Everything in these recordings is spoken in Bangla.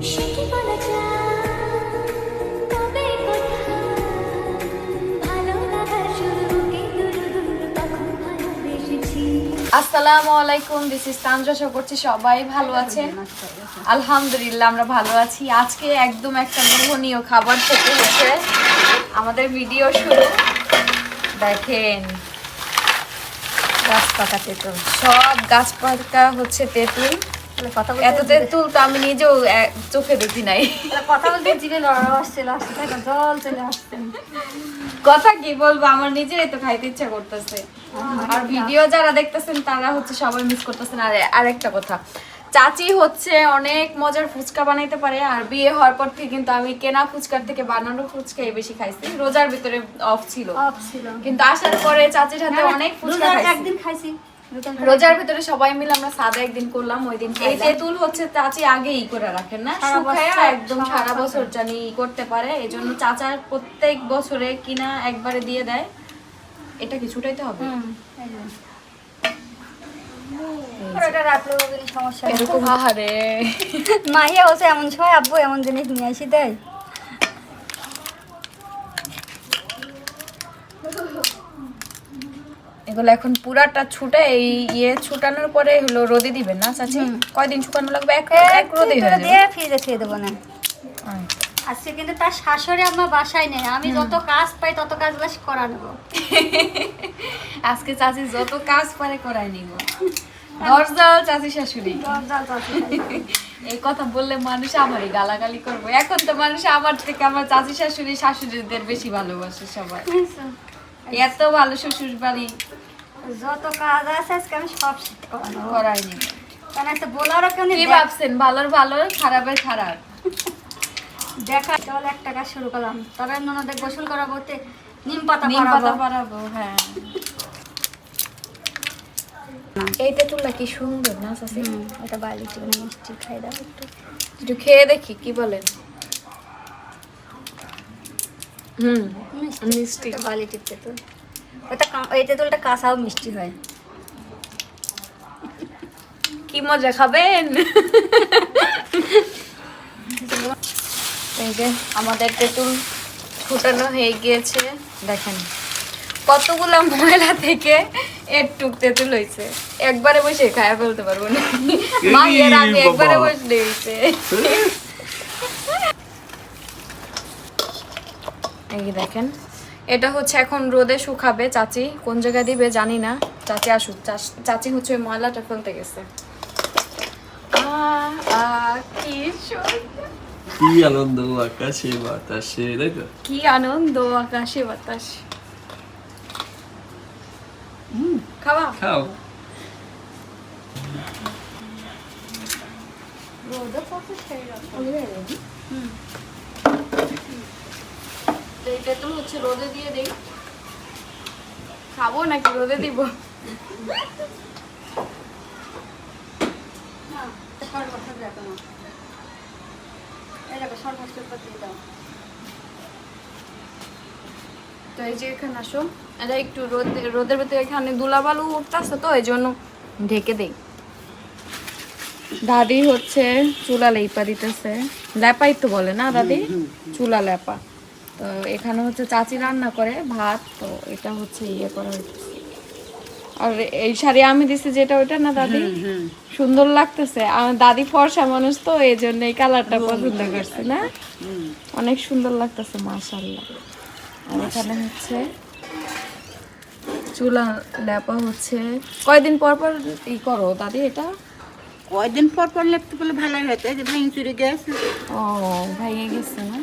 আসসালামু আলাইকুম দিস ইজ তানজা। আশা করছি সবাই ভালো আছেন। আলহামদুলিল্লাহ, আমরা ভালো আছি। আজকে একদম একটা লোভনীয় খাবার থেকে হচ্ছে আমাদের ভিডিও শুরু। দেখেন, গাছ পাকা তেঁতুল। সব গাছপালা হচ্ছে তেঁতুল। তো আমি নিজেও চোখে দেখি নাই। কথা বলতে জিভে আসছিল আসতে জল চলে আসছে। কথা কি বলব আমার নিজেরই তো খাইতে ইচ্ছা করতেছে। আর ভিডিও যারা দেখতেছেন তারা হচ্ছে সবাই মিস করতেছেন। আর আরেকটা কথা চাচি হচ্ছে অনেক মজার ফুচকা বানাইতে পারে আর বিয়ে হওয়ার পর থেকে কিন্তু আমি কেনা ফুচকার থেকে বানানো ফুচকাই বেশি খাইছি। রোজার ভিতরে অফ ছিল। কিন্তু আসার পরে চাচির হাতে অনেক ফুচকা একদিন খাইছি। রোজার ভিতরে সবাই মিলে আমরা সাদা একদিন করলাম ওই দিন এই তেঁতুল হচ্ছে চাচি আগে ই করে রাখেন না? শুকায়া একদম সারা বছর। জানি ই করতে পারে এই জন্য চাচার প্রত্যেক বছরে কিনা একবারে দিয়ে দেয়। এটা কি ছুটাইতে হবে? এমন সময় আব্বু এমন জিনিস নিয়ে আসি দেয়। এগুলো এখন পুরাটা ছুটে এই ইয়ে ছুটানোর পরে হলো রোদে দিবেন না চাচি? কয়দিন শুকানো লাগবে? এক এক রোদে হয়ে যাবে। দিয়ে ফ্রিজে খেয়ে দেবো না। আচ্ছা। আজকে কিন্তু তার শাশুড়ি আমার বাসায় নেই আমি যত কাজ পাই তত কাজগুলো করা নেব। আজকে চাচি যত কাজ পারে করাই নিব। দরজাল চাচি শাশুড়ি। জল জল এই কথা বললে মানুষ আমারই গালাগালি করব। এখন তো মানুষ আমার থেকে আমার চাচি শাশুড়ি শাশুড়িদের বেশি ভালোবাসে সবাই। এত ভালো শ্বশুর বাড়ি। যত কাজ আছে আজকে আমি সব করাই নি কারণ একটা বলারও কেউ কি ভাবছেন? ভালোর ভালো খারাপের খারাপ। দেখা চল এক টাকা শুরু করলাম। তবে ননদের গোসল করা বলতে নিম পাতা নিম পাতা পারাবো। হ্যাঁ। এই তেঁতুলটা কি সুন্দর না চাচি এটা বালি চিকেন মিষ্টি খাই দাও একটু। একটু খেয়ে দেখি কি বলেন? হুম মিষ্টি। বালি তেঁতুল ওটা কা- এই তেঁতুলটা কাঁচাও মিষ্টি হয়। কি মজা খাবেন? এই যে আমাদের তেঁতুল ফুটানো হয়ে গিয়েছে। দেখেন কতগুলা ময়লা থেকে একটুক তেঁতুল হয়েছে। একবারে বসে খায়া ফেলতে পারব না। মা এর আমি একবারে বসে হয়েছে। এই দেখেন। এটা হচ্ছে এখন রোদে শুকাবে চাচি। কোন জায়গায় দিবে জানি না। চাচি আসুক। চাচি হচ্ছে ওই ময়লাটা ফেলতে গেছে। কি আনন্দ আকাশে বাতাসে কি আনন্দ আকাশে বাতাস। খাওয়া? খাও। তো এই তেঁতুল হচ্ছে রোদে দিয়ে দেই। খাব নাকি রোদে দিব? এই দেখো শরবত টরবত দিয়ে দাও। তো এই যে এখানে আসো। এটা একটু রোদ রোদের ভিতরে এখানে দুলাবালু উঠতেছে তো এই জন্য ঢেকে দেই। দাদি হচ্ছে চুলা লেপা দিতেছে। লেপাই তো বলে না দাদি? চুলা লেপা। তো এখানে হচ্ছে চাচি রান্না করে ভাত তো এটা হচ্ছে ইয়ে করা হচ্ছে আর এই শাড়ি আমি দিছি যেটা ওটা না দাদি? সুন্দর লাগতেছে। আমার দাদি ফর্সা মানুষ তো এই জন্য এই কালারটা পছন্দ করছে না? অনেক সুন্দর লাগতেছে মাশাল্লাহ আর এখানে হচ্ছে চুলা লেপা হচ্ছে। কয়দিন পর পর ই করো দাদি এটা? কয়দিন পর পর লিখতে বলে ভালোই হতো এই যে ভেঙে চুরি গেছে। ও ভেঙে গেছে না?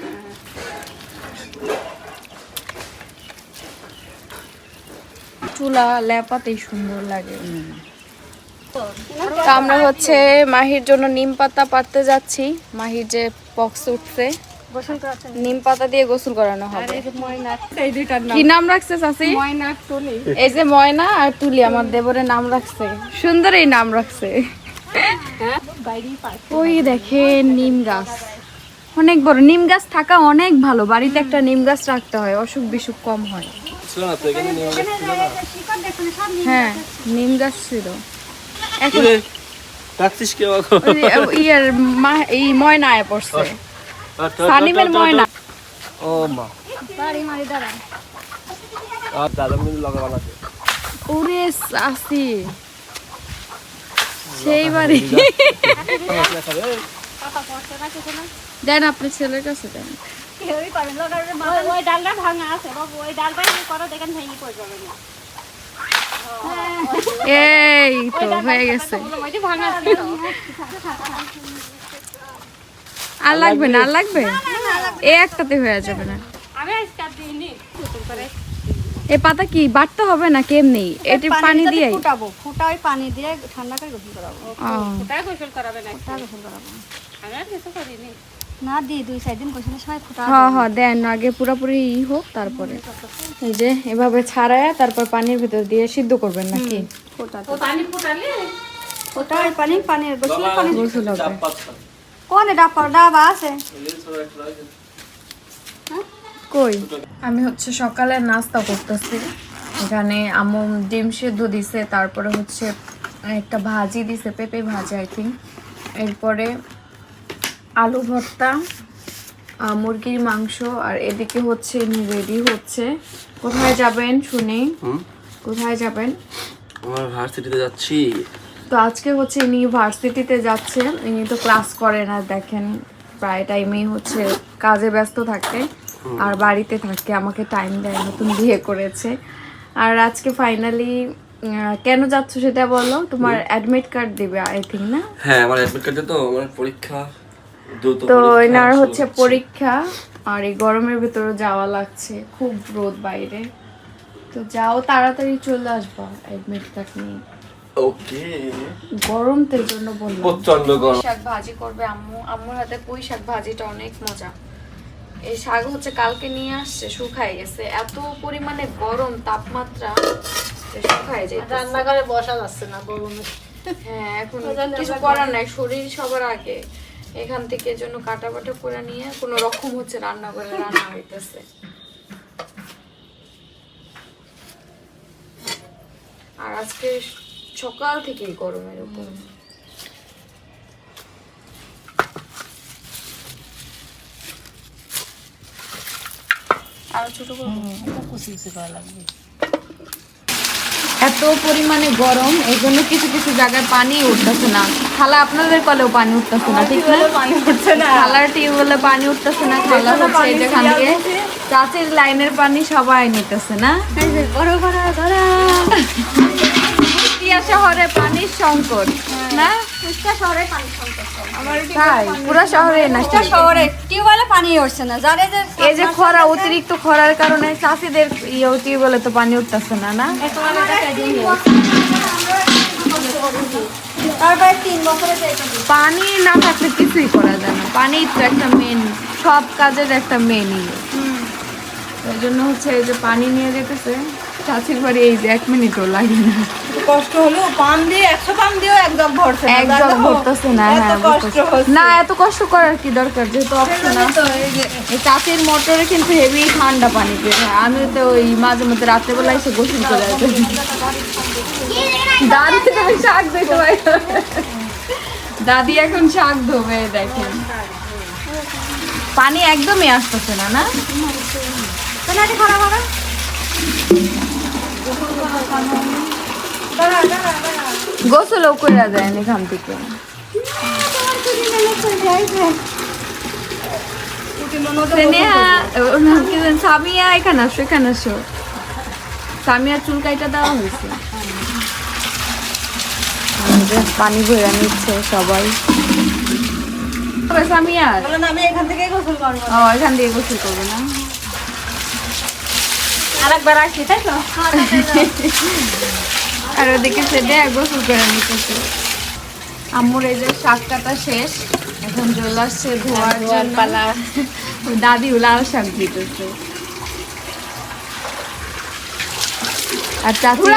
চুলা লেপাতেই সুন্দর লাগে। তো আমরা হচ্ছে মাহির জন্য নিম পাতা পাততে যাচ্ছি। মাহির যে পক্স উঠছে নিম পাতা দিয়ে গোসল করানো হবে। কি নাম রাখছে টলি এই যে ময়না আর তুলি আমার দেবরের নাম রাখছে। সুন্দর এই নাম রাখছে। ওই দেখে নিম গাছ। অনেক বড়। নিম গাছ থাকা অনেক ভালো। বাড়িতে একটা নিম গাছ রাখতে হয় অসুখ বিসুখ কম হয়। ছিল না তো এখানে নিয়ে গেছিল না? শিকড় দেখুন সব নিয়ে হ্যাঁ নিম গাছ ছিল। এখন ডাকছিস কে ইয়ের মা- এই ময়না আয় পড়ছে সানিমের ময়না। ও মা। বাড়ি মারি দাঁড়া আর দাদা মিলে লগা বানাতে। ওরে সাসি। সেই বাড়ি। দেন আপনি ছেলের কাছে দেন। কেউই পারবে না লোকের ওই ডালটা ভাঙা আছে বাবু ওই ডালটা কি করো দেখেন ভেঙে পড়ে যাবে না এই তো হয়ে গেছে। আর লাগবে না আর লাগবে? এ একটাতে হয়ে যাবে না। আমি আজকে দিইনি। নতুন করে। এ পাতা কি বাটতে হবে না কেমনি? এটি পানি দিয়ে ফুটাবো ফুটা ওই পানি দিয়ে ঠান্ডা করে গোসল করাবো গোসল করাবে। না আমি আর কিছু করিনি। না দি দুই চার দিন গোসলের সময় ফুটা হ্যাঁ হ্যাঁ দেন আগে পুরোপুরি ই হোক তারপরে। এই যে এভাবে ছাড়ায় তারপর পানির ভিতর দিয়ে সিদ্ধ করবেন নাকি? পানি ফুটালে? পানি পানি গোসলের পানি গোসল হবে কোন ডাবা ডাবা আছে? কই? আমি হচ্ছে সকালে নাস্তা করতেছি। এখানে আম্মু ডিম সেদ্ধ দিছে তারপরে হচ্ছে একটা ভাজি দিছে পেঁপে ভাজি আই থিঙ্ক এরপরে আলু ভর্তা মুরগির মাংস আর এদিকে হচ্ছে রেডি হচ্ছে। কোথায় যাবেন শুনি? কোথায় যাবেন? আমার ভার্সিটিতে যাচ্ছি। তো আজকে হচ্ছে ইনি ভার্সিটিতে যাচ্ছে। ইনি তো ক্লাস করে না দেখেন প্রায় টাইমেই হচ্ছে কাজে ব্যস্ত থাকে আর বাড়িতে থাকে আমাকে টাইম দেয় নতুন বিয়ে করেছে। আর আজকে ফাইনালি কেন যাচ্ছ সেটা বলো? তোমার অ্যাডমিট কার্ড দিবে আই থিঙ্ক না? হ্যাঁ আমার অ্যাডমিট কার্ডে তো আমার পরীক্ষা তো এনার হচ্ছে পরীক্ষা আর এই গরমের ভিতরে যাওয়া লাগছে খুব রোদ বাইরে। তো যাও তাড়াতাড়ি চলে আসবা অ্যাডমিট কার্ড নিয়ে ওকে। গরম তো জন্য বললাম। প্রচণ্ড গরম। শাক ভাজি করবে আম্মু। আম্মুর হাতে পুঁই শাক ভাজিটা? অনেক মজা। এই শাক হচ্ছে কালকে নিয়ে আসছে শুকায় গেছে। এত পরিমাণে গরম তাপমাত্রা শুকায় যায় রান্নাঘরে বসা যাচ্ছে না গরমে হ্যাঁ এখন কিছু করার নাই শরীর সবার আগে। এখান থেকে জন্য কাটা বাটা করে নিয়ে কোনো রকম হচ্ছে রান্না করে রান্না হইতেছে। আর আজকে সকাল থেকেই গরমের উপর। আরও ছোট করব। এত পরিমাণে গরম এই জন্য কিছু কিছু জায়গায় পানি উঠতেছে না। খালা আপনাদের কলেও পানি উঠতেছে না ঠিক না? পানি উঠছে না। খালার টিউবওয়েলে পানি উঠতেছে না খালা হচ্ছে যেখান থেকে চাচির লাইনের পানি সবাই নিতেছে না? টিয়া শহরে পানির সংকট না? শহরে সংকট। তাই পুরো শহরে না শহরে টিউবওয়েলে পানি উঠছে না। যারে যে এই যে খরা অতিরিক্ত খরার কারণে চাষিদের ইয়ে টিউবওয়েলে তো পানি উঠতেছে না না? তারপরে তিন বছরে পানি না থাকলে কিছুই করা যায় না। পানি তো একটা মেন সব কাজের একটা মেন ইয়ে। ওই জন্য হচ্ছে এই যে পানি নিয়ে যেতেছে। চাচির বাড়ি এই যে এক মিনিটও লাগে না কষ্ট হলো পাম দিয়ে একশো পাম দিয়েও একদম ভরছে না, একদম? ভরতেছে না এত হ্যাঁ। না এত কষ্ট করার কি দরকার যেহেতু অপশন চাচির মোটরে কিন্তু হেভি ঠান্ডা পানি বের হয় আমি তো ওই মাঝে মধ্যে রাত্রেবেলা এসে গোসল করে আসি। দাদি তো শাক দিতে পারে দাদি এখন শাক ধোবে দেখেন। পানি একদমই আসতেছে না না? পেনাটি খারাপ হবে? গোসলও করে দেন এখান থেকে? সামিয়া এখানে আসো এখানে আসো। সামিয়ার চুলকাইটা দেওয়া হয়েছে। পানি ভরে নিচ্ছে সবাই। বলেন আমি এখান থেকে গোসল করব। এখান দিয়ে গোসল করবে না? আরেকবার আসি তাই তো? আর ওদিকে সেটে গোসল করে নিতেছে। আম্মুর এই যে শাক কাটা শেষ এখন চলে আসছে ধোয়ার জন্য। পালা। দাদি লাল শাক দিতেছে। আর চাচি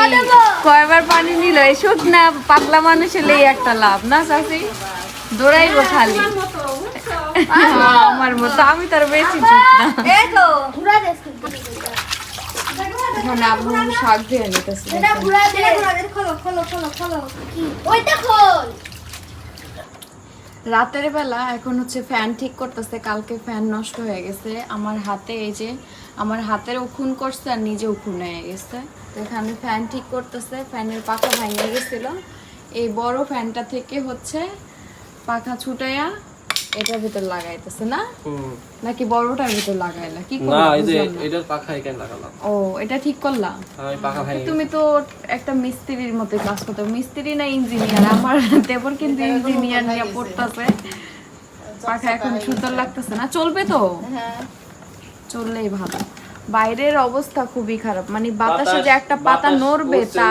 কয়বার পানি নিল? এসব না পাতলা মানুষ হলে একটা লাভ না চাচি? দৌড়াইবো খালি। হ্যাঁ, আমার মতো। আমি তার বেশি না। এই এখন আব্বু শাক দিয়ে নিতেছে রাতের বেলা এখন হচ্ছে ফ্যান ঠিক করতেছে কালকে ফ্যান নষ্ট হয়ে গেছে। আমার হাতে এই যে আমার হাতের উখুন করছে আর নিজে উখুন হয়ে গেছে। তো এখানে ফ্যান ঠিক করতেছে ফ্যানের পাখা ভাঙে গেছিল। এই বড় ফ্যানটা থেকে হচ্ছে পাখা ছুটাইয়া এটার ভিতর লাগাইতেছে না? নাকি বড়টার ভিতর লাগাইলা? কি না এই যে এটার পাখা এখানে লাগালাম। ও এটা ঠিক করলা? আমি পাখা ভাই তুমি তো একটা মিস্ত্রির মতো কাজ করতে মিস্ত্রি না ইঞ্জিনিয়ার? আমার দেবর কিন্তু ইঞ্জিনিয়ার নিয়ে পড়তেছে। পাখা এখন সুন্দর লাগতেছে না? চলবে তো? হ্যাঁ। চললেই ভালো। বাইরের অবস্থা খুবই খারাপ। মানে বাতাসে যে একটা পাতা নড়বে তা।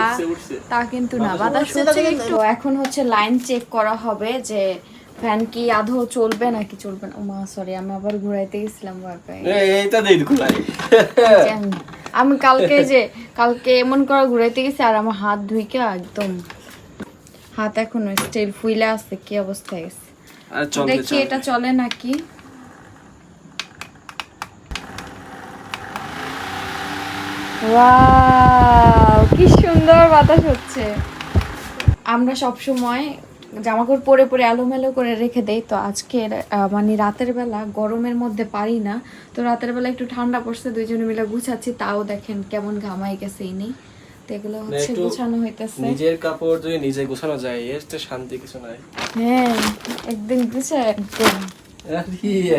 তা কিন্তু না। বাতাস হচ্ছে একটু এখন হচ্ছে লাইন চেক করা হবে যে ফ্যান কি আধো চলবে নাকি চলবে না? মা সরি আমি আবার ঘুরাইতে গেছিলাম ওয়াইফাই এইটা দেই খুলাই আমি- কালকে যে কালকে এমন করে ঘুরাইতে গেছি আর আমার হাত ধুইকে একদম হাত এখনও স্টিল ফুইলে আছে কি অবস্থা চল দেখি এটা চলে নাকি? কি সুন্দর বাতাস হচ্ছে। আমরা সব সময় জামা কাপড় পরে পরে এলোমেলো করে রেখে দেই। তো আজকে মানে রাতের বেলা গরমের মধ্যে পারি না। তো রাতের বেলা একটু ঠান্ডা পড়ছে দুইজনে মিলে গুছাচ্ছি। তাও দেখেন কেমন ঘামাই গেছে ইনি। তো এগুলো হচ্ছে একটু হইতেছে। নিজের কাপড় যদি নিজে গোছানো যায় এর তো শান্তি কিছু নাই। হ্যাঁ একদিন গুছায় একদম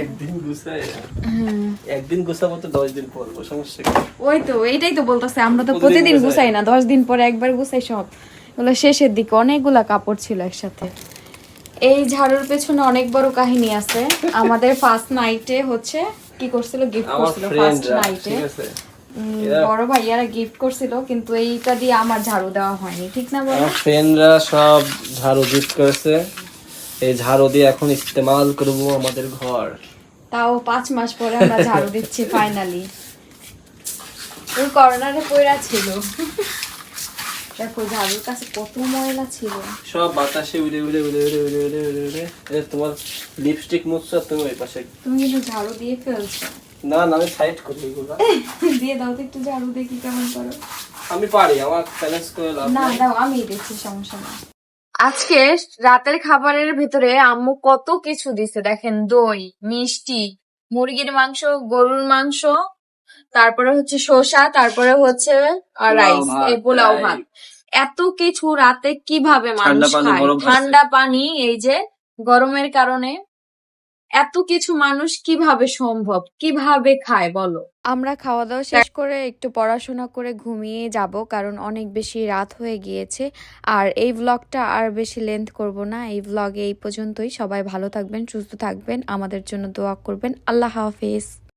একদিন গুছাই হ্যাঁ। একদিন গুছাবো তো দশ দিন পর সমস্যা ওই তো এইটাই তো বলতেছে আমরা তো প্রতিদিন। গুছাই না দশ দিন পরে একবার গুছাই সব। এগুলো শেষের দিকে অনেকগুলা কাপড় ছিল একসাথে। এই ঝাড়ুর পেছনে অনেক বড় কাহিনী আছে। আমাদের ফার্স্ট নাইটে হচ্ছে কি করছিল? গিফট করছিল ফার্স্ট নাইটে বড় ভাইয়ারা গিফট করছিল কিন্তু এইটা দিয়ে আমার ঝাড়ু দেওয়া হয়নি ঠিক না বলো? ফ্রেন্ডরা সব ঝাড়ু গিফট করেছে। এই ঝাড়ু দিয়ে এখন ইস্তেমাল করব আমাদের ঘর। তাও পাঁচ মাস পরে আমরা ঝাড়ু দিচ্ছি ফাইনালি ওই করোনারে পয়রা ছিল। দেখো ঝাড়ুর কাছে কত ময়লা ছিল। সব বাতাসে উড়ে উড়ে উড়ে উড়ে উড়ে উড়ে উড়ে উড়ে। তোমার লিপস্টিক মুছছো তুমি ওই পাশে। তুমি কিন্তু ঝাড়ু দিয়ে ফেলছো। না না আমি সাইড করি এগুলো। দিয়ে দাও তো একটু ঝাড়ু দেখি কেমন করো। আমি পারি আমার চ্যালেঞ্জ করে লাভ না দাও আমি দেখছি সমস্যা না আজকে রাতের খাবারের ভিতরে আম্মু কত কিছু দিছে দেখেন দই মিষ্টি মুরগির মাংস গরুর মাংস তারপরে হচ্ছে শসা তারপরে হচ্ছে রাইস পোলাও ভাত। এত কিছু রাতে কীভাবে মানুষ খায়? ঠান্ডা পানি এই যে গরমের কারণে এত কিছু মানুষ কীভাবে সম্ভব? কীভাবে খায় বলো? আমরা খাওয়া দাওয়া শেষ করে একটু পড়াশোনা করে ঘুমিয়ে যাব কারণ অনেক বেশি রাত হয়ে গিয়েছে। আর এই ব্লগটা আর বেশি লেন্থ করব না। এই ব্লগে এই পর্যন্তই। সবাই ভালো থাকবেন সুস্থ থাকবেন। আমাদের জন্য দোয়া করবেন। আল্লাহ হাফেজ।